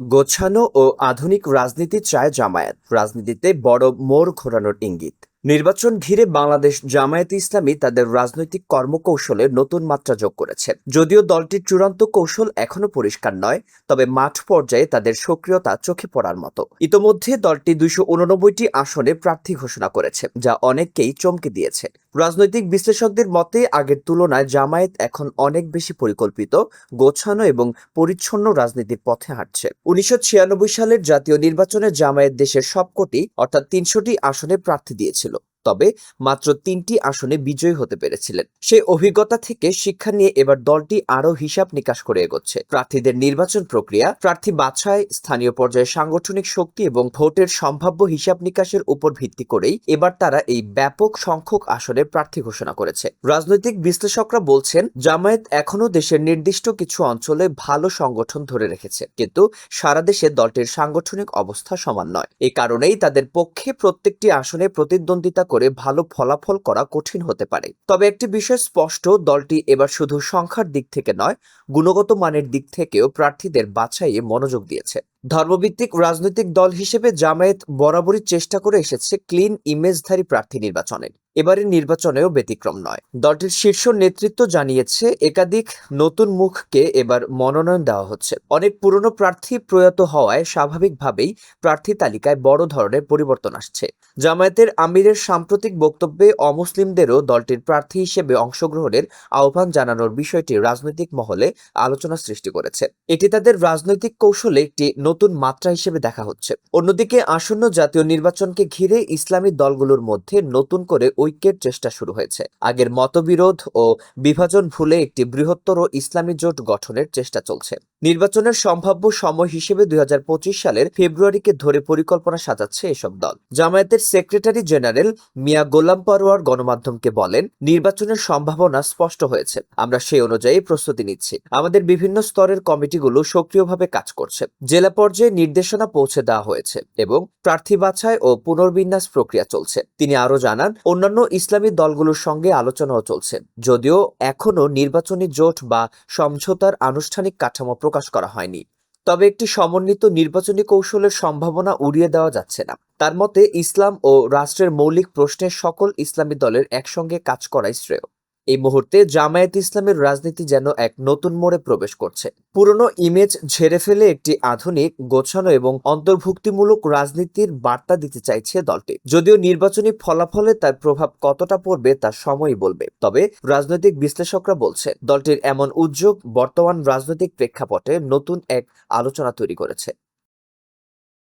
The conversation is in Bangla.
গোছানো ও আধুনিক রাজনীতি চায় জামায়াত। রাজনীতিতে বড় মোড় ঘোরানোর ইঙ্গিত। নির্বাচন ঘিরে বাংলাদেশ জামায়াতে ইসলামী তাদের রাজনৈতিক কর্মকৌশলে নতুন মাত্রা যোগ করেছে। যদিও দলটির চূড়ান্ত কৌশল এখনও পরিষ্কার নয়, তবে মাঠ পর্যায়ে তাদের সক্রিয়তা চোখে পড়ার মতো। ইতোমধ্যে দলটি দুইশো উননব্বইটি আসনে প্রার্থী ঘোষণা করেছে, যা অনেককেই চমকে দিয়েছে। রাজনৈতিক বিশ্লেষকদের মতে, আগের তুলনায় জামায়াত এখন অনেক বেশি পরিকল্পিত, গোছানো এবং পরিচ্ছন্ন রাজনীতির পথে হাঁটছে। উনিশশো ছিয়ানব্বই সালের জাতীয় নির্বাচনে জামায়াত দেশের সবকটি, অর্থাৎ তিনশোটি আসনে প্রার্থী দিয়েছিল। হয়েছিল তবে মাত্র তিনটি আসনে বিজয়ী হতে পেরেছিলেন। সেই অভিজ্ঞতা থেকে শিক্ষা নিয়ে এবার দলটি আরও হিসাব নিকাশ করে এগোচ্ছে। প্রার্থীদের নির্বাচন প্রক্রিয়া, প্রার্থী বাছাই, স্থানীয় পর্যায়ে সাংগঠনিক শক্তি এবং ভোটের সম্ভাব্য হিসাব নিকাশের উপর ভিত্তি করেই এবার তারা এই ব্যাপক সংখ্যক আসনে প্রার্থী ঘোষণা করেছে। রাজনৈতিক বিশ্লেষকরা বলছেন, জামায়াত এখনও দেশের নির্দিষ্ট কিছু অঞ্চলে ভালো সংগঠন ধরে রেখেছে, কিন্তু সারা দেশে দলটির সাংগঠনিক অবস্থা সমান নয়। এই কারণেই তাদের পক্ষে প্রত্যেকটি আসনে প্রতিদ্বন্দ্বিতা করে ভালো ফলাফল করা কঠিন হতে পারে। তবে একটি বিষয় স্পষ্ট, দলটি এবার শুধু সংখ্যার দিক থেকে নয়, গুণগত মানের দিক থেকেও প্রার্থীদের বাছাইয়ে মনোযোগ দিয়েছে। ধর্মভিত্তিক রাজনৈতিক দল হিসেবে জামায়াত বরাবরই চেষ্টা করে এসেছে ক্লিন ইমেজধারী প্রার্থী নির্বাচনের এবারের নির্বাচনেও ব্যতিক্রম নয়। দলটির শীর্ষ নেতৃত্ব জানিয়েছে, একাধিক নতুন মুখকে এবার মনোনয়ন দেওয়া হচ্ছে। অনেক পুরনো প্রার্থী প্রয়াত হওয়ায় স্বাভাবিকভাবেই প্রার্থী তালিকায় বড় ধরনের পরিবর্তন আসছে। জামায়াতের আমিরের সাম্প্রতিক বক্তব্যে অমুসলিমদেরও দলটির প্রার্থী হিসেবে অংশগ্রহণের আহ্বান জানানোর বিষয়টি রাজনৈতিক মহলে আলোচনা সৃষ্টি করেছে। এটি তাদের রাজনৈতিক কৌশলে একটি নতুন মাত্রা হিসেবে দেখা হচ্ছে। অন্যদিকে আসন্ন জাতীয় নির্বাচনকে ঘিরে ইসলামী দলগুলোর মধ্যে নতুন করে ঐক্যের চেষ্টা শুরু হয়েছে। আগের মতবিরোধ ও বিভাজন ভুলে একটি বৃহত্তর ইসলামী জোট গঠনের চেষ্টা চলছে। নির্বাচনের সম্ভাব্য সময় হিসেবে দুই সালের ফেব্রুয়ারিকে ধরে পরিকল্পনা সাজাচ্ছে এসব দল। জামায়াতের সেক্রেটারি জেনারেল মিয়া গোলাম পারোয়ার গণমাধ্যমকে বলেন, নির্বাচনের সম্ভাবনা স্পষ্ট হয়েছে। আমরা সেই অনুযায়ী প্রস্তুতি নিচ্ছি। আমাদের বিভিন্ন স্তরের কমিটিগুলো সক্রিয়ভাবে কাজ করছে। জেলা পর্যায়ে নির্দেশনা পৌঁছে দেওয়া হয়েছে এবং প্রার্থী বাছাই ও পুনর্বিন্যাস প্রক্রিয়া চলছে। তিনি আরও জানান, অন্যান্য ইসলামী দলগুলোর সঙ্গে আলোচনাও চলছে, যদিও এখনও নির্বাচনী জোট বা সমঝোতার আনুষ্ঠানিক কাঠামো প্রকাশ করা হয়নি। তবে একটি সমন্বিত নির্বাচনী কৌশলের সম্ভাবনা উড়িয়ে দেওয়া যাচ্ছে না। তার মতে, ইসলাম ও রাষ্ট্রের মৌলিক প্রশ্নে সকল ইসলামী দলের একসঙ্গে কাজ করাই শ্রেয়। এই মুহূর্তে জামায়াত ইসলামের রাজনীতি যেন এক নতুন মোড়ে প্রবেশ করছে। পুরনো ইমেজ ঝেড়ে ফেলে একটি আধুনিক, গোছানো এবং অন্তর্ভুক্তিমূলক রাজনীতির বার্তা দিতে চাইছে দলটি। যদিও নির্বাচনী ফলাফলে তার প্রভাব কতটা পড়বে তা সময়ই বলবে। তবে রাজনৈতিক বিশ্লেষকরা বলছেন, দলটির এমন উদ্যোগ বর্তমান রাজনৈতিক প্রেক্ষাপটে নতুন এক আলোচনা তৈরি করেছে।